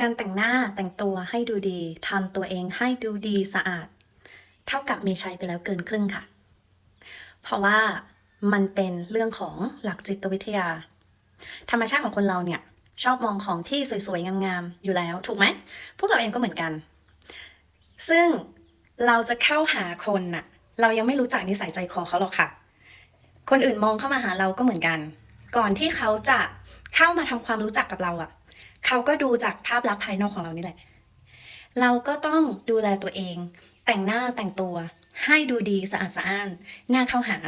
การแต่งหน้าแต่งตัวให้ดูดีทำตัวเองให้ดูดีสะอาด เท่ากับมีใช้ไปแล้วเกินครึ่งค่ะ เพราะว่ามันเป็นเรื่องของหลักจิตวิทยา ธรรมชาติของคนเราเนี่ยชอบมองของที่สวยๆ งามๆ อยู่แล้ว ถูกไหม พวกเราเองก็เหมือนกัน ซึ่งเราจะเข้าหาคนน่ะ เรายังไม่รู้จักนิสัยใจคอเขาหรอกค่ะ คนอื่นมองเข้ามาหาเราก็เหมือนกัน ก่อนที่เขาจะเข้ามาทำความรู้จักกับเราอะ่ะ เขาก็ดูจากภาพลักษณ์ภายนอกของเรานี่แหละ เราก็ต้องดูแลตัวเอง แต่งหน้าแต่งตัว ให้ดูดีสะอาดสะอ้านน่าเข้าหา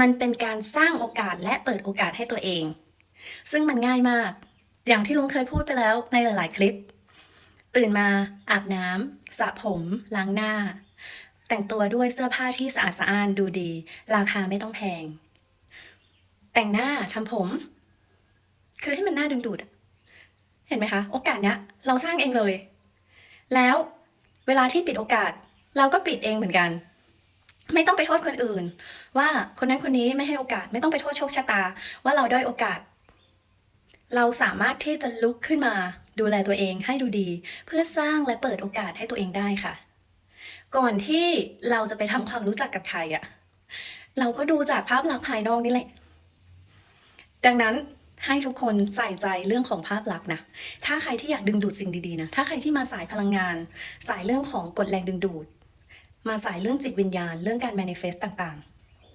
มันเป็นการสร้างโอกาสและเปิดโอกาสให้ตัวเอง ซึ่งมันง่ายมาก อย่างที่ลุงเคยพูดไปแล้วในหลาย ๆ คลิป ตื่นมาอาบน้ำสระผมล้างหน้า แต่งตัวด้วยเสื้อผ้าที่สะอาดสะอ้านดูดี ราคาไม่ต้องแพง แต่งหน้าทำผม คือให้มันน่าดึงดูดอะ เห็นไหมคะ โอกาสเนี้ยเราสร้างเองเลย แล้วเวลาที่ปิดโอกาส เราก็ปิดเองเหมือนกัน ไม่ต้องไปโทษคนอื่น ว่าคนนั้นคนนี้ไม่ให้โอกาส ไม่ต้องไปโทษโชคชะตา ว่าเราด้อยโอกาส เราสามารถที่จะลุกขึ้นมา ดูแลตัวเองให้ดูดี เพื่อสร้างและเปิดโอกาสให้ตัวเองได้ค่ะ ก่อนที่เราจะไปทำความรู้จักกับใครอะเราก็ดูจากภาพลักษณ์ภายนอกนี่แหละดังนั้น ให้ทุกคนใส่ใจเรื่องของภาพลักษณ์นะ ถ้าใครที่อยากดึงดูดสิ่งดีๆนะ ถ้าใครที่มาสายพลังงาน สายเรื่องของกฎแรงดึงดูด มาสายเรื่องจิตวิญญาณ เรื่องการ manifest ต่าง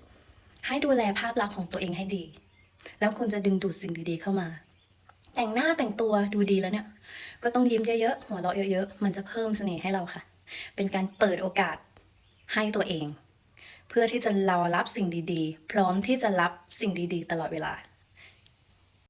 ๆ ให้ดูแลภาพลักษณ์ของตัวเองให้ดี แล้วคุณจะดึงดูดสิ่งดีๆเข้ามา แต่งหน้าแต่งตัวดูดีแล้วเนี่ย ก็ต้องยิ้มเยอะๆ หัวเราะเยอะๆ มันจะเพิ่มเสน่ห์ให้เราค่ะ เป็นการเปิดโอกาสให้ตัวเอง เพื่อที่จะรอรับสิ่งดีๆ พร้อมที่จะรับสิ่งดีๆ ตลอดเวลา